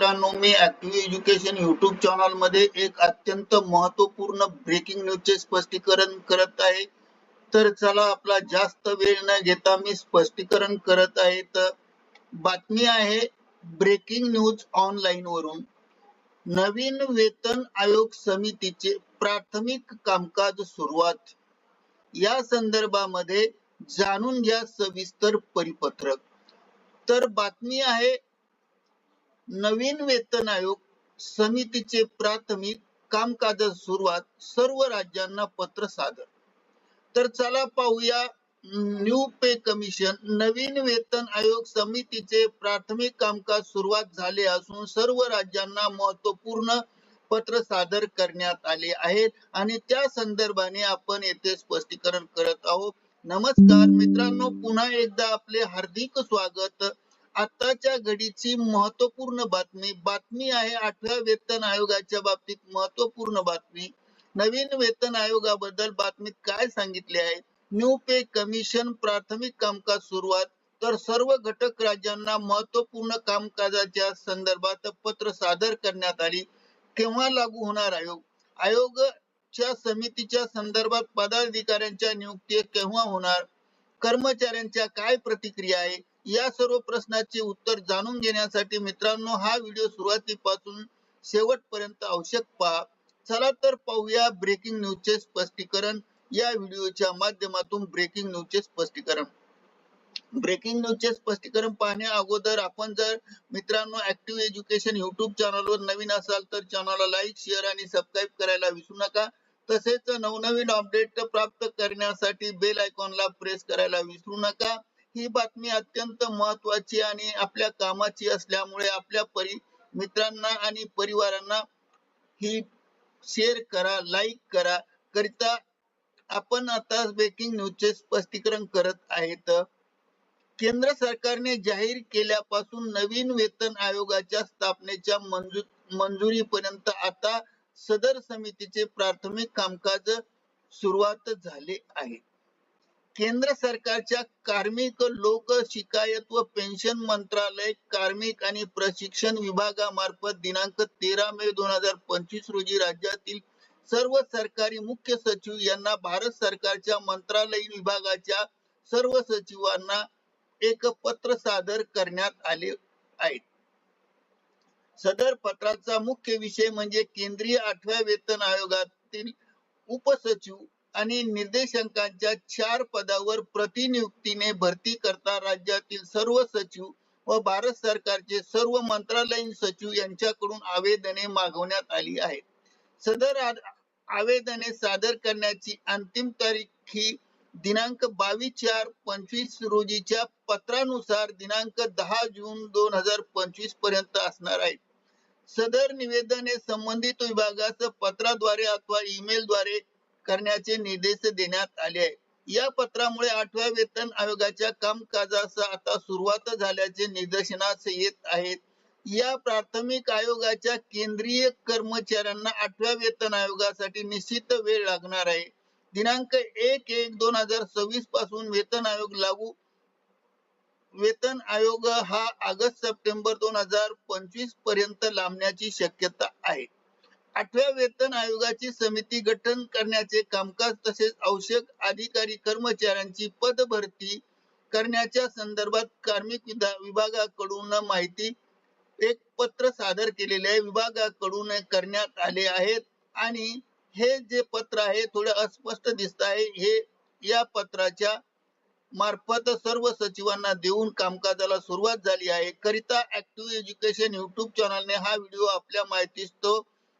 मित्रांनो मी active education YouTube चॅनलमध्ये एक अत्यंत महत्त्वपूर्ण ब्रेकिंग न्यूजचे स्पष्टीकरण करत आहे. तर चला आपला जास्त वेळ न घेता मी स्पष्टीकरण करत आहे. तर बातमी आहे ब्रेकिंग न्यूज ऑनलाईन वरून. नवीन वेतन आयोग समितीचे प्राथमिक कामकाज सुरुवात. या संदर्भामध्ये जाणून घ्या सविस्तर परिपत्रक. तर बातमी आहे नवीन वेतन आयोग समितीचे प्राथमिक कामकाजास सुरुवात सर्व राज्यांना पत्र सादर. तर चला पाहूया न्यू पे कमिशन नवीन वेतन आयोग समितीचे प्राथमिक कामकाज सुरुवात झाले असून सर्व राज्यांना महत्त्वपूर्ण पत्र सादर करण्यात आले आहे आणि त्या संदर्भाने आपण येथे स्पष्टीकरण करत आहोत. नमस्कार मित्रांनो पुन्हा एकदा आपले हार्दिक स्वागत. आताच्या घडीची महत्त्वपूर्ण बातमी बातमी आहे आठव्या वेतन आयोगाच्या बाबतीत महत्त्वपूर्ण बातमी. नवीन वेतन आयोगाबद्दल बातमीत काय सांगितले आहे? न्यू पे कमिशन प्राथमिक कामकाज सुरुवात तर सर्व घटक राज्यांना महत्त्वपूर्ण कामकाजाच्या संदर्भात पत्र सादर करण्यात आली. केव्हा लागू होणार आयोग? आयोगच्या समितीच्या संदर्भात पदाधिकाऱ्यांच्या नियुक्ती केव्हा होणार? कर्मचाऱ्यांच्या काय प्रतिक्रिया आहे? या सर्व प्रश्नाचे उत्तर जाणून घेण्यासाठी मित्रांनो हा व्हिडिओ सुरुवातीपासून शेवटपर्यंत आवश्यक पहा. चला तर पाहूया ब्रेकिंग न्यूजचे स्पष्टीकरण. या व्हिडिओच्या माध्यमातून ब्रेकिंग न्यूजचे स्पष्टीकरण. ब्रेकिंग न्यूजचे स्पष्टीकरण पाहण्या अगोदर आपण जर मित्रांनो ऍक्टिव्ह एज्युकेशन युट्यूब चॅनलवर नवीन असाल तर चॅनलला लाईक शेअर आणि सबस्क्राईब करायला विसरू नका. तसेच नवनवीन अपडेट प्राप्त करण्यासाठी बेल आयकॉनला प्रेस करायला विसरू नका. ही बातमी अत्यंत महत्वाची आणि आपल्या कामाची असल्यामुळे आपल्या परि मित्रांना आणि परिवारांना ही शेअर करा लाईक करा. करिता आपण आता ब्रेकिंग न्यूजचे स्पष्टीकरण करत आहेत. केंद्र सरकारने जाहीर केल्यापासून नवीन वेतन आयोगाच्या स्थापनेच्या मंजूर मंजुरीपर्यंत आता सदर समितीचे प्राथमिक कामकाज सुरुवात झाले आहे. केंद्र सरकारच्या कार्मिक लोक शिकायत व पेन्शन मंत्रालय कार्मिक आणि प्रशिक्षण विभागामार्फत दिनांक तेरा मे दोन हजार पंचवीस रोजी राज्यातील सर्व सरकारी मुख्य सचिव यांना भारत सरकारच्या मंत्रालयीन विभागाच्या सर्व सचिवांना एक पत्र सादर करण्यात आले आहे. सदर पत्राचा मुख्य विषय म्हणजे केंद्रीय आठव्या वेतन आयोगातील उपसचिव आणि निर्देशांकांच्या चार पदावर प्रतिनियुक्तीने भरती करता राज्यातील सर्व सचिव व भारत सरकारचे सर्व मंत्रालयीन सचिव यांच्याकडून आवेदने मागवण्यात आली आहेत. सदर आवेदने सादर करण्याची अंतिम तारीख ही दिनांक बावीस चार पंचवीस रोजीच्या पत्रानुसार दिनांक दहा जून दोन हजार पंचवीसपर्यंत असणार आहे. सदर निवेदने संबंधित विभागास पत्राद्वारे अथवा ईमेलद्वारे करण्याचे निर्देश देण्यात आले. आहे या पत्रामुळे आठव्या वेतन आयोगाच्या कामकाजास आता सुरुवात झाल्याचे निदर्शनास येत आहेत या प्राथमिक आयोगाच्या केंद्रीय कर्मचाऱ्यांना आठव्या वेतन आयोगासाठी निश्चित वेळ लागणार आहे. दिनांक एक एक दोन हजार सव्वीसपासून वेतन आयोग लागू वेतन आयोग हा ऑगस्ट सप्टेंबर दोन हजार पंचवीसपर्यंत लांबण्याची शक्यता आहे. आठव्या वेतन आयोगाची समिती गठन करण्याचे कामकाज तसेच आवश्यक अधिकारी कर्मचाऱ्यांची पद भरती करण्याच्या संदर्भात कार्मिक विभागाकडून माहिती एक पत्र सादर केलेले आहे. विभागाकडून करण्यात आले आहेत आणि हे जे पत्र आहे थोडे अस्पष्ट दिसत आहे. हे या पत्राच्या मार्फत सर्व सचिवांना देऊन कामकाजाला सुरुवात झाली आहे. करिता ऍक्टिव्ह एज्युकेशन युट्यूब चॅनलने हा व्हिडिओ आपल्या माहितीस तो